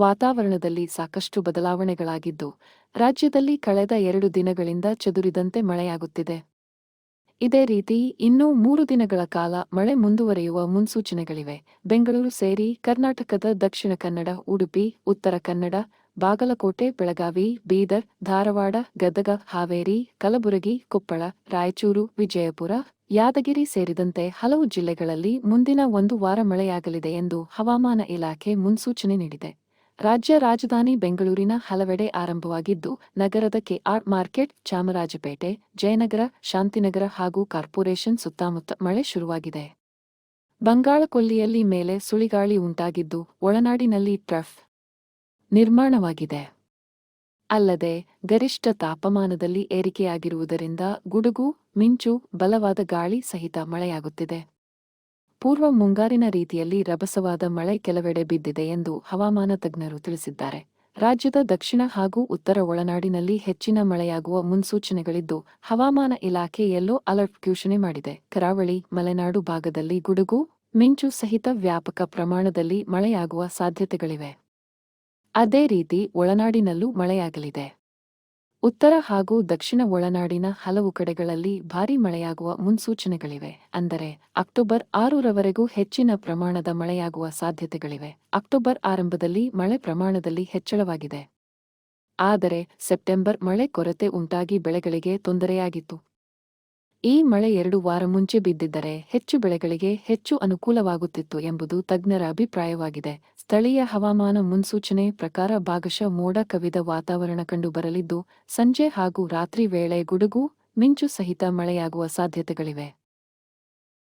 ವಾತಾವರಣದಲ್ಲಿ ಸಾಕಷ್ಟು ಬದಲಾವಣೆಗಳಾಗಿದ್ದು, ರಾಜ್ಯದಲ್ಲಿ ಕಳೆದ ಎರಡು ದಿನಗಳಿಂದ ಚದುರಿದಂತೆ ಮಳೆಯಾಗುತ್ತಿದೆ. ಇದೇ ರೀತಿ ಇನ್ನೂ ಮೂರು ದಿನಗಳ ಕಾಲ ಮಳೆ ಮುಂದುವರೆಯುವ ಮುನ್ಸೂಚನೆಗಳಿವೆ. ಬೆಂಗಳೂರು ಸೇರಿ ಕರ್ನಾಟಕದ ದಕ್ಷಿಣ ಕನ್ನಡ, ಉಡುಪಿ, ಉತ್ತರ ಕನ್ನಡ, ಬಾಗಲಕೋಟೆ, ಬೆಳಗಾವಿ, ಬೀದರ್, ಧಾರವಾಡ, ಗದಗ, ಹಾವೇರಿ, ಕಲಬುರಗಿ, ಕೊಪ್ಪಳ, ರಾಯಚೂರು, ವಿಜಯಪುರ, ಯಾದಗಿರಿ ಸೇರಿದಂತೆ ಹಲವು ಜಿಲ್ಲೆಗಳಲ್ಲಿ ಮುಂದಿನ ಒಂದು ವಾರ ಮಳೆಯಾಗಲಿದೆ ಎಂದು ಹವಾಮಾನ ಇಲಾಖೆ ಮುನ್ಸೂಚನೆ ನೀಡಿದೆ. ರಾಜ್ಯ ರಾಜಧಾನಿ ಬೆಂಗಳೂರಿನ ಹಲವೆಡೆ ಆರಂಭವಾಗಿದ್ದು, ನಗರದ ಕೆಆರ್ ಮಾರ್ಕೆಟ್, ಚಾಮರಾಜಪೇಟೆ, ಜಯನಗರ, ಶಾಂತಿನಗರ ಹಾಗೂ ಕಾರ್ಪೊರೇಷನ್ ಸುತ್ತಮುತ್ತ ಮಳೆ ಶುರುವಾಗಿದೆ. ಬಂಗಾಳಕೊಲ್ಲಿಯಲ್ಲಿ ಮೇಲೆ ಸುಳಿಗಾಳಿ ಉಂಟಾಗಿದ್ದು, ಒಳನಾಡಿನಲ್ಲಿ ಟ್ರಫ್ ನಿರ್ಮಾಣವಾಗಿದೆ. ಅಲ್ಲದೆ, ಗರಿಷ್ಠ ತಾಪಮಾನದಲ್ಲಿ ಏರಿಕೆಯಾಗಿರುವುದರಿಂದ ಗುಡುಗು, ಮಿಂಚು, ಬಲವಾದ ಗಾಳಿ ಸಹಿತ ಮಳೆಯಾಗುತ್ತಿದೆ. ಪೂರ್ವ ಮುಂಗಾರಿನ ರೀತಿಯಲ್ಲಿ ರಭಸವಾದ ಮಳೆ ಕೆಲವೆಡೆ ಬಿದ್ದಿದೆ ಎಂದು ಹವಾಮಾನ ತಜ್ಞರು ತಿಳಿಸಿದ್ದಾರೆ. ರಾಜ್ಯದ ದಕ್ಷಿಣ ಹಾಗೂ ಉತ್ತರ ಒಳನಾಡಿನಲ್ಲಿ ಹೆಚ್ಚಿನ ಮಳೆಯಾಗುವ ಮುನ್ಸೂಚನೆಗಳಿದ್ದು, ಹವಾಮಾನ ಇಲಾಖೆ ಯೆಲ್ಲೋ ಅಲರ್ಟ್ ಘೋಷಣೆ ಮಾಡಿದೆ. ಕರಾವಳಿ, ಮಲೆನಾಡು ಭಾಗದಲ್ಲಿ ಗುಡುಗು, ಮಿಂಚು ಸಹಿತ ವ್ಯಾಪಕ ಪ್ರಮಾಣದಲ್ಲಿ ಮಳೆಯಾಗುವ ಸಾಧ್ಯತೆಗಳಿವೆ. ಅದೇ ರೀತಿ, ಒಳನಾಡಿನಲ್ಲೂ ಮಳೆಯಾಗಲಿದೆ. ಉತ್ತರ ಹಾಗೂ ದಕ್ಷಿಣ ಒಳನಾಡಿನ ಹಲವು ಕಡೆಗಳಲ್ಲಿ ಭಾರೀ ಮಳೆಯಾಗುವ ಮುನ್ಸೂಚನೆಗಳಿವೆ. ಅಂದರೆ, ಅಕ್ಟೋಬರ್ ಆರರವರೆಗೂ ಹೆಚ್ಚಿನ ಪ್ರಮಾಣದ ಮಳೆಯಾಗುವ ಸಾಧ್ಯತೆಗಳಿವೆ. ಅಕ್ಟೋಬರ್ ಆರಂಭದಲ್ಲಿ ಮಳೆ ಪ್ರಮಾಣದಲ್ಲಿ ಹೆಚ್ಚಳವಾಗಿದೆ. ಆದರೆ, ಸೆಪ್ಟೆಂಬರ್ ಮಳೆ ಕೊರತೆ ಉಂಟಾಗಿ ಬೆಳೆಗಳಿಗೆ ತೊಂದರೆಯಾಗಿತ್ತು. ಈ ಮಳೆ ಎರಡು ವಾರ ಮುಂಚೆ ಬಿದ್ದಿದ್ದರೆ ಹೆಚ್ಚು ಬೆಳೆಗಳಿಗೆ ಹೆಚ್ಚು ಅನುಕೂಲವಾಗುತ್ತಿತ್ತು ಎಂಬುದು ತಜ್ಞರ ಅಭಿಪ್ರಾಯವಾಗಿದೆ. ಸ್ಥಳೀಯ ಹವಾಮಾನ ಮುನ್ಸೂಚನೆ ಪ್ರಕಾರ ಭಾಗಶಃ ಮೋಡ ಕವಿದ ವಾತಾವರಣ ಕಂಡುಬರಲಿದ್ದು, ಸಂಜೆ ಹಾಗೂ ರಾತ್ರಿ ವೇಳೆ ಗುಡುಗು, ಮಿಂಚು ಸಹಿತ ಮಳೆಯಾಗುವ ಸಾಧ್ಯತೆಗಳಿವೆ.